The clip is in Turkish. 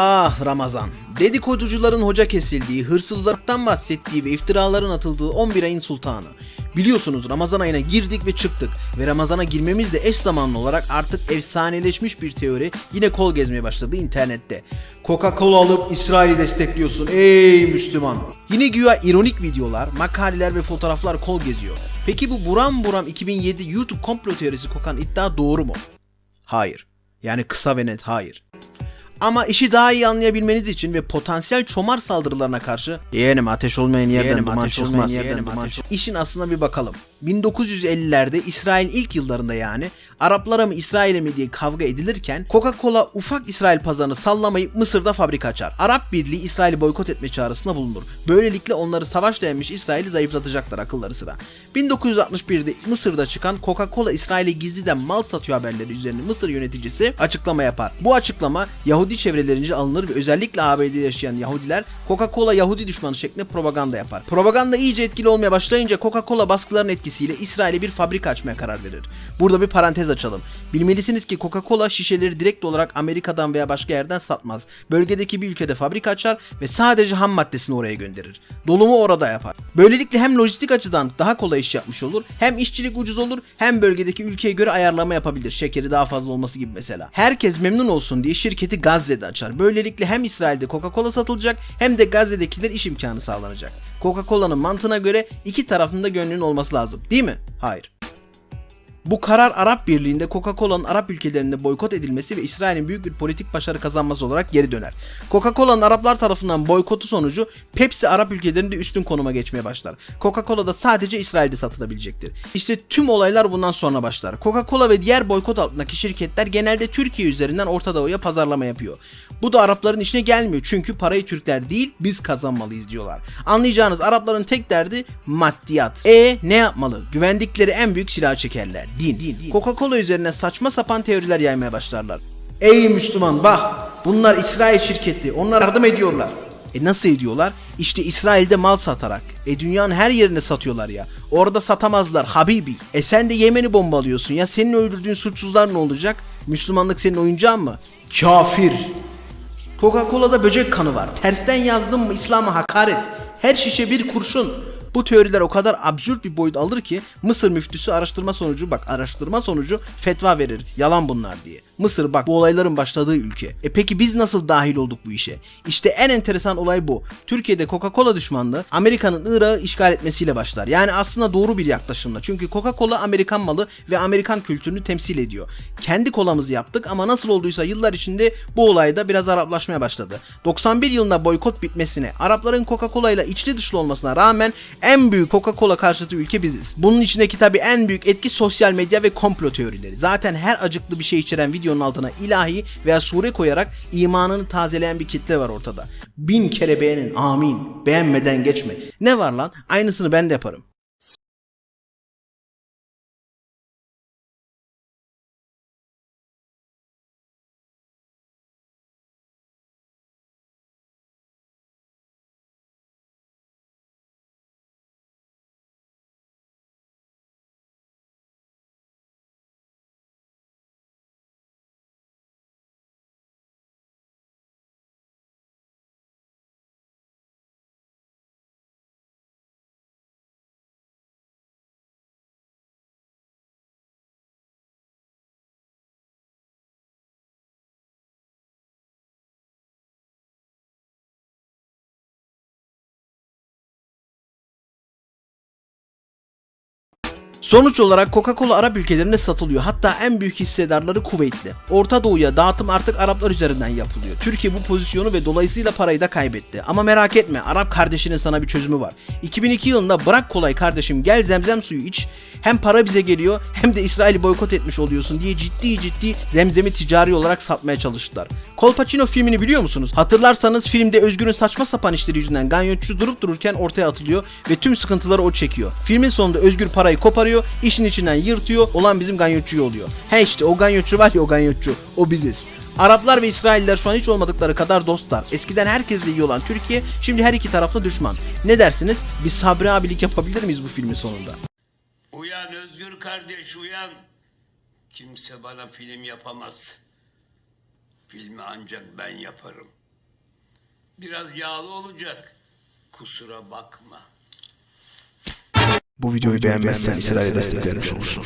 Ah Ramazan. Dedikoducuların hoca kesildiği, hırsızlıktan bahsettiği ve iftiraların atıldığı 11 ayın sultanı. Biliyorsunuz Ramazan ayına girdik ve çıktık ve Ramazan'a girmemiz de eş zamanlı olarak artık efsaneleşmiş bir teori yine kol gezmeye başladı internette. Coca-Cola alıp İsrail'i destekliyorsun ey Müslüman. Yine güya ironik videolar, makaleler ve fotoğraflar kol geziyor. Peki bu buram buram 2007 YouTube komplo teorisi kokan iddia doğru mu? Hayır. Yani kısa ve net hayır. Ama işi daha iyi anlayabilmeniz için ve potansiyel çomar saldırılarına karşı yeğenim ateş olmayan yerden Yeğenim, duman ateş çıkmaz. olmayan yerden Yeğenim, duman ateş-. İşin aslına bir bakalım. 1950'lerde İsrail ilk yıllarında yani Araplara mı İsrail'e mi diye kavga edilirken Coca-Cola ufak İsrail pazarını sallamayıp Mısır'da fabrika açar. Arap Birliği İsrail'i boykot etme çağrısında bulunur. Böylelikle onları savaşla yenmiş İsrail'i zayıflatacaklar akılları sıra. 1961'de Mısır'da çıkan Coca-Cola İsrail'e gizliden mal satıyor haberleri üzerine Mısır yöneticisi açıklama yapar. Bu açıklama Yahudi çevrelerince alınır ve özellikle ABD'de yaşayan Yahudiler Coca-Cola Yahudi düşmanı şeklinde propaganda yapar. Propaganda iyice etkili olmaya başlayınca Coca-Cola baskıların etkisiyle İsrail'e bir fabrika açmaya karar verir. Burada bir parantez açalım. Bilmelisiniz ki Coca-Cola şişeleri direkt olarak Amerika'dan veya başka yerden satmaz. Bölgedeki bir ülkede fabrika açar ve sadece ham maddesini oraya gönderir. Dolumu orada yapar. Böylelikle hem lojistik açıdan daha kolay iş yapmış olur, hem işçilik ucuz olur, hem bölgedeki ülkeye göre ayarlama yapabilir. Şekeri daha fazla olması gibi mesela. Herkes memnun olsun diye şirketi Gazze'de açar. Böylelikle hem İsrail'de Coca-Cola satılacak hem de Gazze'dekiler iş imkanı sağlanacak. Coca-Cola'nın mantığına göre iki tarafında gönlünün olması lazım. Değil mi? Hayır. Bu karar Arap Birliği'nde Coca-Cola'nın Arap ülkelerinde boykot edilmesi ve İsrail'in büyük bir politik başarı kazanması olarak geri döner. Coca-Cola'nın Araplar tarafından boykotu sonucu Pepsi Arap ülkelerinde üstün konuma geçmeye başlar. Coca-Cola da sadece İsrail'de satılabilecektir. İşte tüm olaylar bundan sonra başlar. Coca-Cola ve diğer boykot altındaki şirketler genelde Türkiye üzerinden Orta Doğu'ya pazarlama yapıyor. Bu da Arapların işine gelmiyor çünkü parayı Türkler değil biz kazanmalıyız diyorlar. Anlayacağınız Arapların tek derdi maddiyat. E ne yapmalı? Güvendikleri en büyük silah çekerler. Din. Coca-Cola üzerine saçma sapan teoriler yaymaya başlarlar. Ey Müslüman bak bunlar İsrail şirketi onlar yardım ediyorlar. E nasıl ediyorlar? İşte İsrail'de mal satarak. E dünyanın her yerine satıyorlar ya. Orada satamazlar habibi. E sen de Yemen'i bombalıyorsun ya. Senin öldürdüğün suçsuzlar ne olacak? Müslümanlık senin oyuncağın mı? Kafir. Coca-Cola'da böcek kanı var. Tersten yazdım mı İslam'a hakaret. Her şişe bir kurşun. Bu teoriler o kadar absürt bir boyut alır ki Mısır müftüsü araştırma sonucu bak araştırma sonucu fetva verir. Yalan bunlar diye. Mısır bak bu olayların başladığı ülke. E peki biz nasıl dahil olduk bu işe? İşte en enteresan olay bu. Türkiye'de Coca-Cola düşmanlığı Amerika'nın Irak'ı işgal etmesiyle başlar. Yani aslında doğru bir yaklaşımla. Çünkü Coca-Cola Amerikan malı ve Amerikan kültürünü temsil ediyor. Kendi kolamızı yaptık ama nasıl olduysa yıllar içinde bu olayda biraz Araplaşmaya başladı. 91 yılında boykot bitmesine, Arapların Coca-Cola ile içli dışlı olmasına rağmen en büyük Coca-Cola karşıtı ülke biziz. Bunun içindeki tabii en büyük etki sosyal medya ve komplo teorileri. Zaten her acıklı bir şey içeren videonun altına ilahi veya sure koyarak imanını tazeleyen bir kitle var ortada. Bin kere beğenin amin. Beğenmeden geçme. Ne var lan? Aynısını ben de yaparım. Sonuç olarak Coca-Cola Arap ülkelerinde satılıyor. Hatta en büyük hissedarları Kuveytli. Orta Doğu'ya dağıtım artık Araplar üzerinden yapılıyor. Türkiye bu pozisyonu ve dolayısıyla parayı da kaybetti. Ama merak etme Arap kardeşinin sana bir çözümü var. 2002 yılında bırak kolay kardeşim gel zemzem suyu iç. Hem para bize geliyor hem de İsrail'i boykot etmiş oluyorsun diye ciddi ciddi zemzemi ticari olarak satmaya çalıştılar. Kolpaçino filmini biliyor musunuz? Hatırlarsanız filmde Özgür'ün saçma sapan işleri yüzünden ganyotçu durup dururken ortaya atılıyor ve tüm sıkıntıları o çekiyor. Filmin sonunda Özgür parayı koparıyor, işin içinden yırtıyor, olan bizim ganyotçuyu oluyor. He işte o ganyotçu var ya o ganyotçu, o biziz. Araplar ve İsrailler şu an hiç olmadıkları kadar dostlar. Eskiden herkesle iyi olan Türkiye şimdi her iki taraflı düşman. Ne dersiniz? Bir Sabri abilik yapabilir miyiz bu filmin sonunda? Uyan Özgür kardeş uyan. Kimse bana film yapamaz. Filmi ancak ben yaparım. Biraz yağlı olacak. Kusura bakma. Bu videoyu beğenmezsen İsrail'e destek vermiş olursun.